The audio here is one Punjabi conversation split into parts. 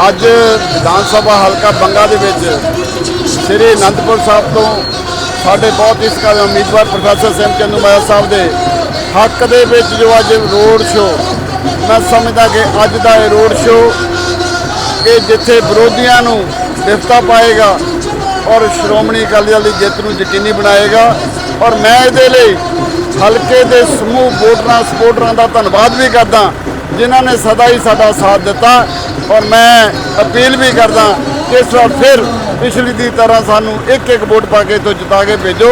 ਅੱਜ ਵਿਧਾਨ ਸਭਾ ਹਲਕਾ ਬੰਗਾ ਦੇ ਵਿੱਚ ਸ੍ਰੀ ਅਨੰਦਪੁਰ ਸਾਹਿਬ ਤੋਂ ਸਾਡੇ ਬਹੁਤ ਹੀ ਕਾ ਉਮੀਦਵਾਰ ਪ੍ਰੋਫੈਸਰ ਸੈਮ ਚੰਨੂ ਮਾਇਆ ਸਾਹਿਬ ਦੇ ਹੱਕ ਦੇ ਵਿੱਚ ਜੋ ਅੱਜ ਰੋਡ ਸ਼ੋਅ, ਮੈਂ ਸਮਝਦਾ ਕਿ ਅੱਜ ਦਾ ਇਹ ਰੋਡ ਸ਼ੋਅ ਕਿ ਜਿੱਥੇ ਵਿਰੋਧੀਆਂ ਨੂੰ ਵਿਫਤਾ ਪਾਏਗਾ ਔਰ ਸ਼੍ਰੋਮਣੀ ਅਕਾਲੀ ਦਲ ਦੀ ਜਿੱਤ ਨੂੰ ਯਕੀਨੀ ਬਣਾਏਗਾ ਔਰ ਮੈਂ ਇਹਦੇ ਲਈ ਹਲਕੇ ਦੇ ਸਮੂਹ ਵੋਟਰਾਂ ਸਪੋਰਟਰਾਂ ਦਾ ਧੰਨਵਾਦ ਵੀ ਕਰਦਾ, ਜਿਨ੍ਹਾਂ ਨੇ ਸਦਾ ਹੀ ਸਾਡਾ ਸਾਥ ਦਿੱਤਾ ਔਰ ਮੈਂ ਅਪੀਲ ਵੀ ਕਰਦਾ ਕਿ ਇਸ ਵਾਰ ਫਿਰ ਪਿਛਲੀ ਦੀ ਤਰ੍ਹਾਂ ਸਾਨੂੰ ਇੱਕ ਇੱਕ ਵੋਟ ਪਾ ਕੇ ਤੋਂ ਜਿਤਾ ਕੇ ਭੇਜੋ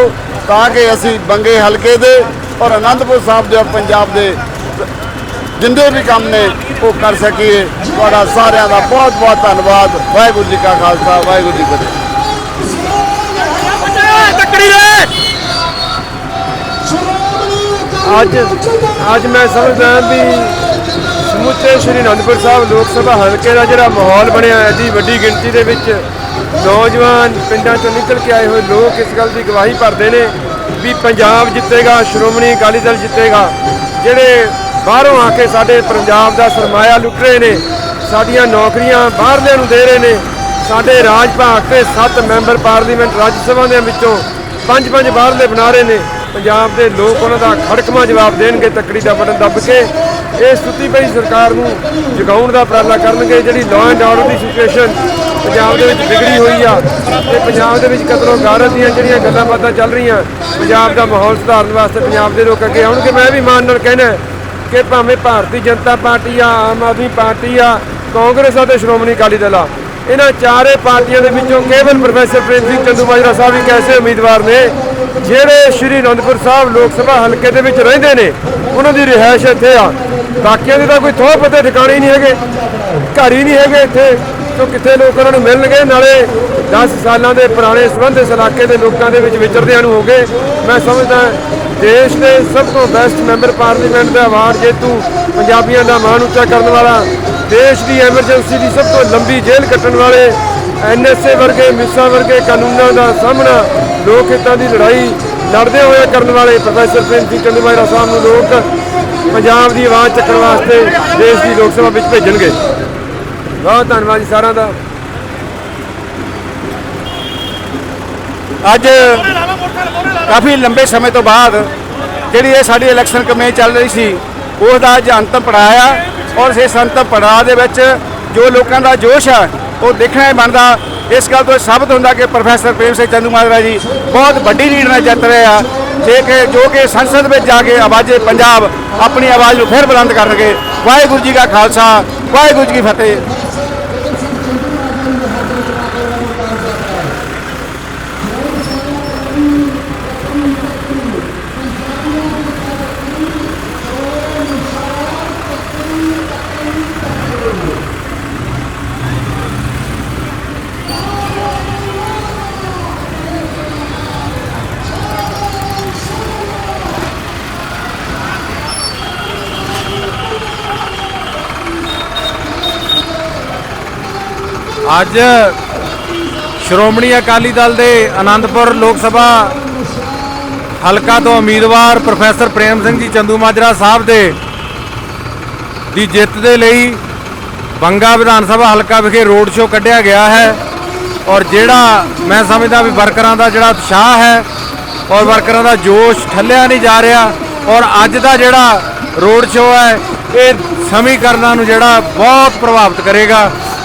ਤਾਂ ਕਿ ਅਸੀਂ ਬੰਗੇ ਹਲਕੇ ਦੇ ਔਰ ਅਨੰਦਪੁਰ ਸਾਹਿਬ ਦੇ ਔਰ ਪੰਜਾਬ ਦੇ ਜਿੰਦੇ ਵੀ ਕੰਮ ਨੇ ਉਹ ਕਰ ਸਕੀਏ। ਤੁਹਾਡਾ ਸਾਰਿਆਂ ਦਾ ਬਹੁਤ ਬਹੁਤ ਧੰਨਵਾਦ। ਵਾਹਿਗੁਰੂ ਜੀ ਕਾ ਖਾਲਸਾ, ਵਾਹਿਗੁਰੂ ਜੀ ਕੀ ਫਤਿਹ। ਅੱਜ ਅੱਜ ਮੈਂ ਸਮਝਦਾ ਵੀ ਸਮੁੱਚੇ ਸ਼੍ਰੀ ਅਨੰਦਪੁਰ ਸਾਹਿਬ ਲੋਕ ਸਭਾ ਹਲਕੇ ਦਾ ਜਿਹੜਾ ਮਾਹੌਲ ਬਣਿਆ ਹੈ ਜੀ, ਵੱਡੀ ਗਿਣਤੀ ਦੇ ਵਿੱਚ ਨੌਜਵਾਨ ਪਿੰਡਾਂ ਚੋਂ ਨਿਕਲ ਕੇ ਆਏ ਹੋਏ ਲੋਕ ਇਸ ਗੱਲ ਦੀ ਗਵਾਹੀ ਭਰਦੇ ਨੇ ਵੀ ਪੰਜਾਬ ਜਿੱਤੇਗਾ, ਸ਼੍ਰੋਮਣੀ ਅਕਾਲੀ ਦਲ ਜਿੱਤੇਗਾ। ਜਿਹੜੇ ਬਾਹਰੋਂ ਆ ਕੇ ਸਾਡੇ ਪੰਜਾਬ ਦਾ ਸਰਮਾਇਆ ਲੁੱਟ ਰਹੇ ਨੇ ਸਾਡੀਆਂ ਨੌਕਰੀਆਂ ਬਾਹਰਲਿਆਂ ਨੂੰ ਦੇ ਰਹੇ ਨੇ। ਸਾਡੇ ਰਾਜ ਭਾਗ ਤੇ 7 ਮੈਂਬਰ ਪਾਰਲੀਮੈਂਟ ਰਾਜ ਸਭਾ ਦੇ ਵਿੱਚੋਂ ਪੰਜ ਪੰਜ ਬਾਹਰਲੇ ਬਣਾ ਰਹੇ ਨੇ। ਪੰਜਾਬ ਦੇ ਲੋਕ ਉਹਨਾਂ ਦਾ ਖੜਕਮਾ ਜਵਾਬ ਦੇਣਗੇ, ਤੱਕੜੀ ਦਾ ਬਟਨ ਦੱਬ ਕੇ। ਇਹ ਸੁੱਤੀ ਪਈ ਸਰਕਾਰ ਨੂੰ ਜਗਾਉਣ ਦਾ ਉਪਰਾਲਾ ਕਰਨਗੇ, ਜਿਹੜੀ ਲਾਅ ਐਂਡ ਆਰਡਰ ਦੀ ਸਿਚੁਏਸ਼ਨ ਪੰਜਾਬ ਦੇ ਵਿੱਚ ਵਿਗੜੀ ਹੋਈ ਆ। ਤੇ ਪੰਜਾਬ ਦੇ ਵਿੱਚ ਕਤਲੋ ਗਾਰਤ ਦੀਆਂ ਜਿਹੜੀਆਂ ਗੱਲਾਂ ਬਾਤਾਂ ਚੱਲ ਰਹੀਆਂ, ਪੰਜਾਬ ਦਾ ਮਾਹੌਲ ਸੁਧਾਰਨ ਵਾਸਤੇ ਪੰਜਾਬ ਦੇ ਲੋਕ ਅੱਗੇ ਆਉਣਗੇ। ਮੈਂ ਵੀ ਮਾਨ ਨਾਲ ਕਹਿਣਾ ਕਿ ਭਾਵੇਂ ਭਾਰਤੀ ਜਨਤਾ ਪਾਰਟੀ ਆ, ਆਮ ਆਦਮੀ ਪਾਰਟੀ ਆ ਕਾਂਗਰਸ ਆ ਤੇ ਸ਼੍ਰੋਮਣੀ ਅਕਾਲੀ ਦਲ ਆ। ਇਹਨਾਂ ਚਾਰੇ ਪਾਰਟੀਆਂ ਦੇ ਵਿੱਚੋਂ ਕੇਵਲ ਪ੍ਰੋਫੈਸਰ ਪ੍ਰੇਮ ਸਿੰਘ ਚੰਦੂਮਾਜਰਾ ਸਾਹਿਬ ਇੱਕ ਐਸੇ ਉਮੀਦਵਾਰ ਨੇ, ਜਿਹੜੇ ਸ਼੍ਰੀ ਅਨੰਦਪੁਰ ਸਾਹਿਬ ਲੋਕ ਸਭਾ ਹਲਕੇ ਦੇ ਵਿੱਚ ਰਹਿੰਦੇ ਨੇ। ਉਹਨਾਂ ਦੀ ਰਿਹਾਇਸ਼ ਇੱਥੇ ਆ। ਬਾਕੀਆਂ ਦੇ ਤਾਂ ਕੋਈ ਥੋਹ ਪਤੇ ਠਿਕਾਣੇ ਨਹੀਂ ਹੈਗੇ, ਘਰ ਹੀ ਨਹੀਂ ਹੈਗੇ ਇੱਥੇ। ਤੋਂ ਕਿੱਥੇ ਲੋਕ ਉਹਨਾਂ ਨੂੰ ਮਿਲਣਗੇ? ਨਾਲੇ 10 ਸਾਲਾਂ ਦੇ ਪੁਰਾਣੇ ਸੰਬੰਧ ਇਸ ਇਲਾਕੇ ਦੇ ਲੋਕਾਂ ਦੇ ਵਿੱਚ ਵਿਚਰਦਿਆਂ ਨੂੰ ਹੋ ਗਏ। ਮੈਂ ਸਮਝਦਾ ਦੇਸ਼ ਦੇ ਸਭ ਤੋਂ ਬੈਸਟ ਮੈਂਬਰ ਪਾਰਲੀਮੈਂਟ ਦਾ ਅਵਾਰਡ ਜੇਤੂ ਪੰਜਾਬੀਆਂ ਦਾ ਮਾਣ ਉੱਚਾ ਕਰਨ ਵਾਲਾ ਦੇਸ਼ ਦੀ ਐਮਰਜੈਂਸੀ ਦੀ ਸਭ ਤੋਂ ਲੰਬੀ ਜੇਲ੍ਹ ਕੱਟਣ ਵਾਲੇ ਐਨਐਸਏ ਵਰਗੇ, ਮਿਸਾ ਵਰਗੇ ਕਾਨੂੰਨਾਂ ਦਾ ਸਾਹਮਣਾ ਲੋਕ ਹਿੱਤਾਂ ਦੀ ਲੜਾਈ ਲੜਦੇ ਹੋਏ ਕਰਨ ਵਾਲੇ ਪ੍ਰੋਫੈਸਰ ਪ੍ਰਿੰਸੀ ਸਿੰਘ ਸਾਹਿਬ ਨੂੰ ਲੋਕ ਪੰਜਾਬ ਦੀ ਆਵਾਜ਼ ਚੱਕਣ ਵਾਸਤੇ ਦੇਸ਼ ਦੀ ਲੋਕ ਸਭਾ ਵਿੱਚ ਭੇਜਣਗੇ। ਬਹੁਤ ਧੰਨਵਾਦ ਜੀ ਸਾਰਿਆਂ ਦਾ। ਅੱਜ ਕਾਫੀ ਲੰਬੇ ਸਮੇਂ ਤੋਂ ਬਾਅਦ ਜਿਹੜੀ ਇਹ ਸਾਡੀ ਇਲੈਕਸ਼ਨ ਕਮੇਟੀ ਚੱਲ ਰਹੀ ਸੀ ਉਸ ਦਾ ਅੱਜ ਅੰਤਮ ਪੜਾਅ ਆ। ਔਰ ਇਸ ਸੰਤ ਪੜਾਅ ਦੇ ਵਿੱਚ ਜੋ ਲੋਕਾਂ ਦਾ ਜੋਸ਼ ਆ, ਉਹ ਦੇਖਣਾ ਹੀ ਬਣਦਾ। ਇਸ ਗੱਲ ਤੋਂ ਸਾਬਤ ਹੁੰਦਾ ਕਿ ਪ੍ਰੋਫੈਸਰ ਪ੍ਰੇਮ ਸਿੰਘ ਚੰਦੂ ਮਾਜਰਾ ਜੀ ਬਹੁਤ ਵੱਡੀ ਲੀਡ ਨਾਲ ਜਿੱਤ ਰਹੇ ਆ। ਜੇ ਕਿ ਜੋ ਕਿ ਸੰਸਦ ਵਿੱਚ ਜਾ ਕੇ ਆਵਾਜ਼ੇ ਪੰਜਾਬ ਆਪਣੀ ਆਵਾਜ਼ ਨੂੰ ਫਿਰ ਬੁਲੰਦ ਕਰਨਗੇ। ਵਾਹਿਗੁਰੂ ਜੀ ਕਾ ਖਾਲਸਾ, ਵਾਹਿਗੁਰੂ ਜੀ ਕੀ ਫਤਿਹ। ਅੱਜ ਸ਼੍ਰੋਮਣੀ ਅਕਾਲੀ ਦਲ ਦੇ ਆਨੰਦਪੁਰ ਲੋਕ ਸਭਾ ਹਲਕਾ ਤੋਂ ਉਮੀਦਵਾਰ ਪ੍ਰੋਫੈਸਰ ਪ੍ਰੇਮ ਸਿੰਘ ਜੀ ਚੰਦੂ ਮਾਜਰਾ ਸਾਹਿਬ ਦੇ ਦੀ ਜਿੱਤ ਦੇ ਲਈ ਬੰਗਾ ਵਿਧਾਨ ਸਭਾ ਹਲਕਾ ਵਿਖੇ ਰੋਡ ਸ਼ੋਅ ਕੱਢਿਆ ਗਿਆ ਹੈ ਔਰ ਜਿਹੜਾ ਮੈਂ ਸਮਝਦਾ ਵੀ ਵਰਕਰਾਂ ਦਾ ਜਿਹੜਾ ਉਤਸ਼ਾਹ ਹੈ ਔਰ ਵਰਕਰਾਂ ਦਾ ਜੋਸ਼ ਠੱਲਿਆ ਨਹੀਂ ਜਾ ਰਿਹਾ ਔਰ ਅੱਜ ਦਾ ਜਿਹੜਾ ਰੋਡ ਸ਼ੋਅ ਹੈ, ਇਹ ਸਮੀਕਰਨਾਂ ਨੂੰ ਜਿਹੜਾ ਬਹੁਤ ਪ੍ਰਭਾਵਿਤ ਕਰੇਗਾ।